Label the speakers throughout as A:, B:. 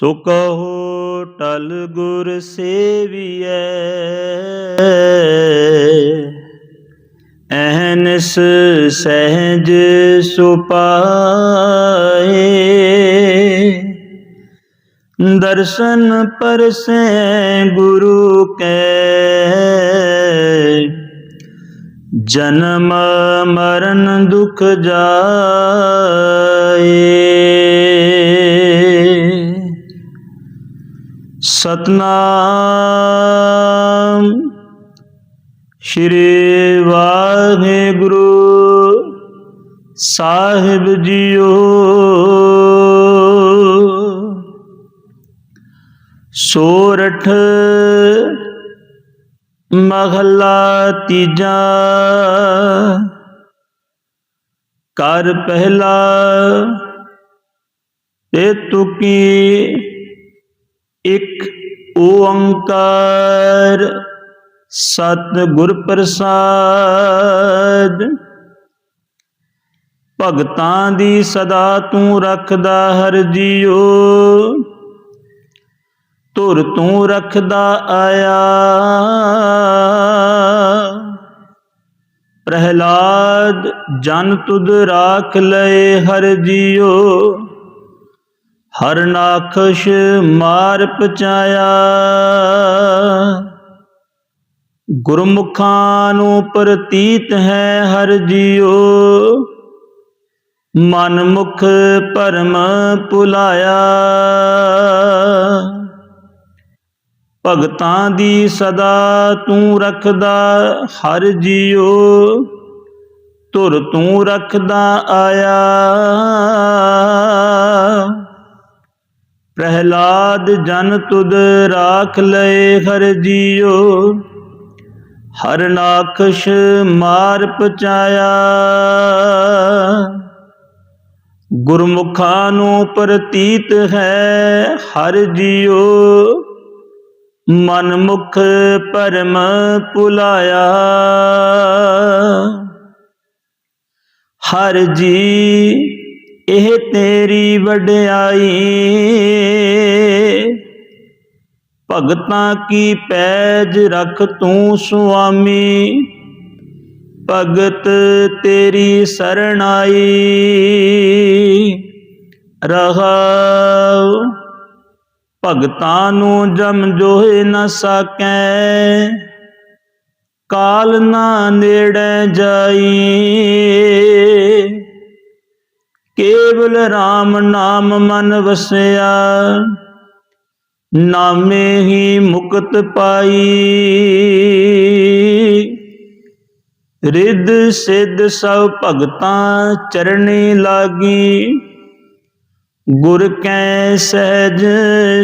A: ਸੋ ਕਹੋ ਟਲ ਗੁਰ ਸੇਵੀਐ। ਐਹਨਿਸ ਸਹਿਜ ਸੁਪਾਏ। ਦਰਸ਼ਨ ਪਰਸੈ ਗੁਰੂ ਕੈ। ਜਨਮ ਮਰਨ ਦੁਖ ਜਾਏ। ਸਤਨਾਮ। ਸ਼੍ਰੀ ਵਾਹਿਗੁਰੂ ਸਾਹਿਬ ਜੀਓ। ਸੋਰਠ ਮਹਲਾ ਤੀਜਾ। ਕਰ ਪਹਿਲਾ ਤੇ ਤੁਕੀ ਇੱਕ ਓੰਕਾਰ ਸਤ ਗੁਰ ਪ੍ਰਸਾਦ। ਭਗਤਾਂ ਦੀ ਸਦਾ ਤੂੰ ਰੱਖਦਾ ਹਰ ਜੀਓ। ਤੁਰ ਤੂੰ ਰੱਖਦਾ ਆਇਆ। ਪ੍ਰਹਿਲਾਦ, ਜਨ ਤੁਧ ਰਾਖ ਲਏ ਹਰ ਜੀਓ। ਹਰਨਾਖਸ਼ ਮਾਰ ਪਚਾਇਆ। ਗੁਰਮੁਖਾਂ ਨੂੰ ਪ੍ਰਤੀਤ ਹੈ ਹਰ ਜੀਓ ਮਨ ਮੁਖ ਭਰਮ ਭੁਲਾਇਆ। ਭਗਤਾਂ ਦੀ ਸਦਾ ਤੂੰ ਰੱਖਦਾ ਹਰ ਜੀਓ ਤੁਰ ਤੂੰ ਰੱਖਦਾ ਆਇਆ। ਪ੍ਰਹਿਲਾਦ ਜਨ ਤੁਦ ਰਾਖ ਲਏ ਹਰ ਜੀਓ ਹਰ ਨਾਖਸ਼ ਮਾਰ ਪਚਾਇਆ। ਗੁਰਮੁਖਾਂ ਨੂੰ ਪ੍ਰਤੀਤ ਹੈ ਹਰ ਜੀਓ ਮਨਮੁਖ ਪਰਮ ਪੁਲਾਇਆ। ਹਰ ਜੀ ਇਹ ਤੇਰੀ ਵਡਿਆਈ। ਭਗਤਾਂ ਕੀ ਪੈਜ ਰਖ ਤੂੰ ਸੁਆਮੀ? ਭਗਤ ਤੇਰੀ ਸਰਣਾਈ। ਰਹਾਉ। ਭਗਤਾਂ ਨੂੰ ਜਮ ਜੋਹਿ ਨ ਸਕੈ। ਕਾਲ ਨਾ ਨੇੜੇ ਜਾਈ। ਕੇਵਲ RAM ਨਾਮ ਮਨ ਵਸਿਆ, ਨਾਮੇ ਹੀ ਮੁਕਤ ਪਾਈ। ਰਿੱਧ ਸਿੱਧ ਸਭ ਭਗਤਾਂ ਚਰਣੀ ਲਾਗੀ। ਗੁਰ ਕੈ ਸਹਿਜ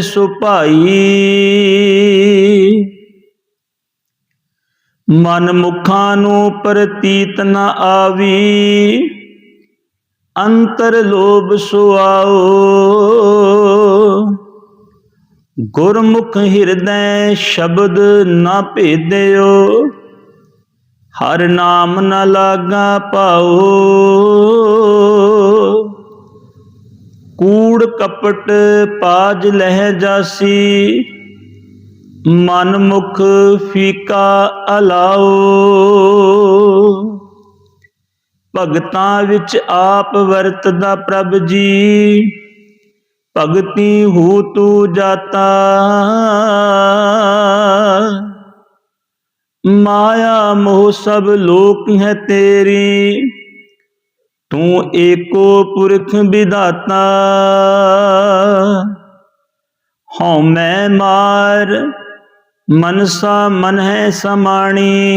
A: ਸੁਭਾਈ ਮਨ ਮੁਖਾਂ ਨੂੰ ਪ੍ਰਤੀਤ ਨ ਆਵੀ। ਅੰਤਰ ਲੋਭ ਸੁਆਓ। ਗੁਰਮੁਖ ਹਿਰਦੈ ਸ਼ਬਦ ਨਾ ਭੇਦਿਓ, ਹਰ ਨਾਮ ਨ ਲਾਗਾ ਪਾਓ। ਕੂੜ ਕਪਟ ਪਾਜ ਲਹਿ ਜਾਸੀ, ਮਨ ਮੁਖ ਫੀਕਾ ਅਲਾਓ। ਭਗਤਾਂ ਵਿੱਚ ਆਪ ਵਰਤਦਾ ਪ੍ਰਭ ਜੀ। ਭਗਤੀ ਹੂ ਤੂ ਜਾਤਾ। ਮਾਇਆ ਮੋਹ ਸਭ ਲੋਕ ਹੈ ਤੇਰੀ। ਤੂੰ ਏਕੋ ਪੁਰਖ ਵਿਦਾਤਾ ਹਉ ਮੈਂ ਮਾਰ, ਮਨਸਾ ਮਨ ਹੈ ਸਮਾਣੀ।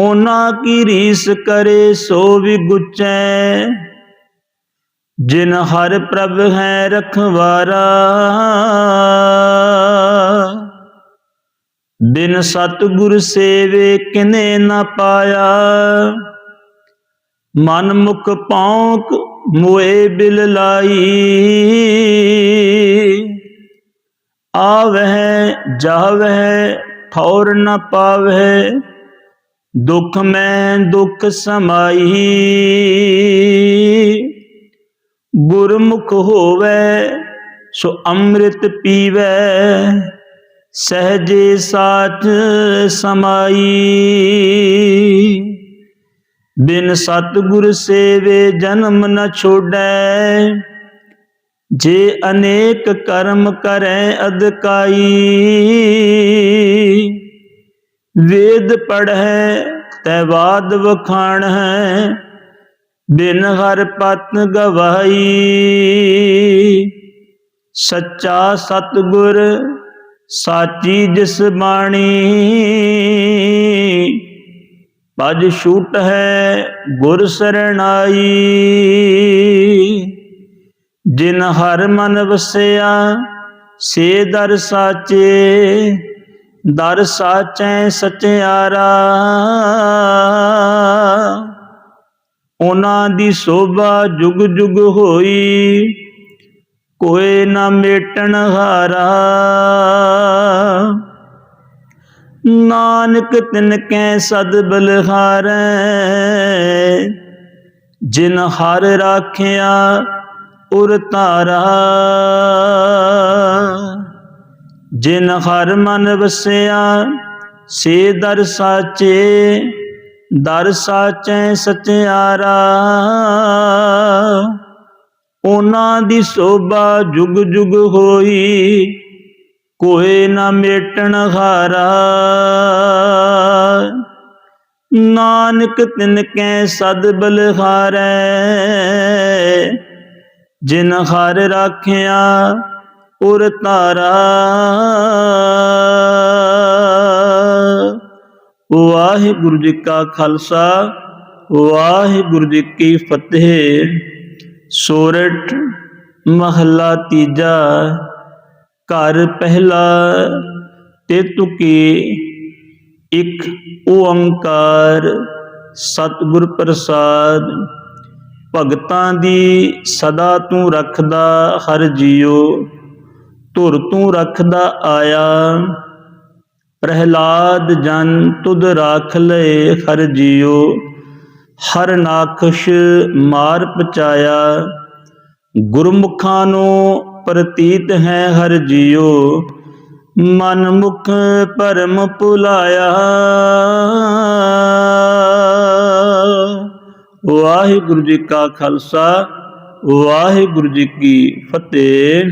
A: ਉਹਨਾਂ ਕੀ ਰੀਸ ਕਰੇ ਸੋ ਵੀ ਗੁਚੈ। ਜਿਨ ਹਰ ਪ੍ਰਭ ਹੈ ਰਖਵਾਰਾ। ਬਿਨ ਸਤਿਗੁਰ ਸੇਵੇ ਕਿਨੇ ਨਾ ਪਾਇਆ। ਮਨ ਮੁਖ ਪੌਂਕ ਮੋਏ ਬਿਲ ਲਾਈ। ਆਵਹਿ, ਜਾਵਹਿ ਠੌਰ ਨ ਪਾਵਹਿ। ਦੁਖ ਮੈਂ ਦੁਖ ਸਮਾਈ। ਗੁਰਮੁਖ ਹੋਵੇ, ਸੋ ਅੰਮ੍ਰਿਤ ਪੀਵੇ, ਸਹਜੇ ਸਾਚ ਸਮਾਈ। ਬਿਨ ਸਤਿਗੁਰ ਸੇਵੇ ਜਨਮ ਨ ਛੋੜੈ। ਜੇ ਅਨੇਕ ਕਰਮ ਕਰੈ ਅਦਕਾਈ। ਵੇਦ ਪੜ੍ਹੈ, ਤੈ ਬਾਦ ਵਖਾਣ ਹੈ, ਬਿਨ ਹਰ ਪਤ ਗਵਾਈ ਸੱਚਾ ਸਤਿਗੁਰ ਸਾਚੀ ਜਿਸ ਬਾਣੀ। ਪਜ ਛੂਟ ਹੈ ਗੁਰ ਸਰਣਾਈ। ਜਿਨ ਹਰ ਮਨ ਵਸਿਆ, ਸੇ ਦਰ ਸਾਚੇ। ਦਰ ਸਾਚੈ ਸਚਿਆਰਾ। ਉਹਨਾਂ ਦੀ ਸੋਭਾ ਜੁਗ ਜੁਗ ਹੋਈ ਕੋਏ ਨਾ ਮੇਟਣ ਹਾਰਾ। ਨਾਨਕ ਤਿਨ ਕੈ ਸਦ ਬਲਹਾਰੈ, ਜਿਨ ਹਰ ਰਾਖਿਆ ਉਰ ਤਾਰਾ ਜਿਨ ਹਰ ਮਨ ਵਸਿਆ, ਸੇ ਦਰ ਸਾਚੇ, ਦਰ ਸਾਚੈ ਸਚਿਆਰਾ ਉਹਨਾਂ ਦੀ ਸੋਭਾ ਜੁਗ ਜੁਗ ਹੋਈ ਕੋਏ ਨਾ ਮੇਟਣ ਹਾਰਾ। ਨਾਨਕ ਤਿਨ ਕੈ ਸਦ ਬਲਹਾਰੈ, ਜਿਨ ਹਰ ਰਾਖਿਆ ਉਰ ਤਾਰਾ ਵਾਹਿਗੁਰੂ ਜੀ ਕਾ ਖਾਲਸਾ, ਵਾਹਿਗੁਰੂ ਜੀ ਕੀ ਫਤਿਹ। ਸੋਰਠ ਮਹੱਲਾ ਤੀਜਾ, ਘਰ ਪਹਿਲਾ, ਤੇ ਤੁਕੀ ਇੱਕ ਓੰਕਾਰ, ਸਤਿਗੁਰ ਪ੍ਰਸਾਦ। ਭਗਤਾਂ ਦੀ ਸਦਾ ਤੂੰ ਰੱਖਦਾ ਹਰ ਜੀਉ ਧੁਰ ਤੂੰ ਰੱਖਦਾ ਆਇਆ। ਪ੍ਰਹਿਲਾਦ ਜਨ ਤੁਧ ਰਾਖ ਲਏ ਹਰ ਜੀਉ। ਹਰ ਨਾਖਸ਼ ਮਾਰ ਪਚਾਇਆ। ਗੁਰਮੁਖਾਂ ਨੂੰ ਪ੍ਰਤੀਤ ਹੈ ਹਰ ਜੀਉ। ਮਨ ਮੁਖ ਪਰਮ ਭੁਲਾਇਆ। ਵਾਹਿਗੁਰੂ ਜੀ ਕਾ ਖਾਲਸਾ, ਵਾਹਿਗੁਰੂ ਜੀ ਕੀ ਫਤਿਹ।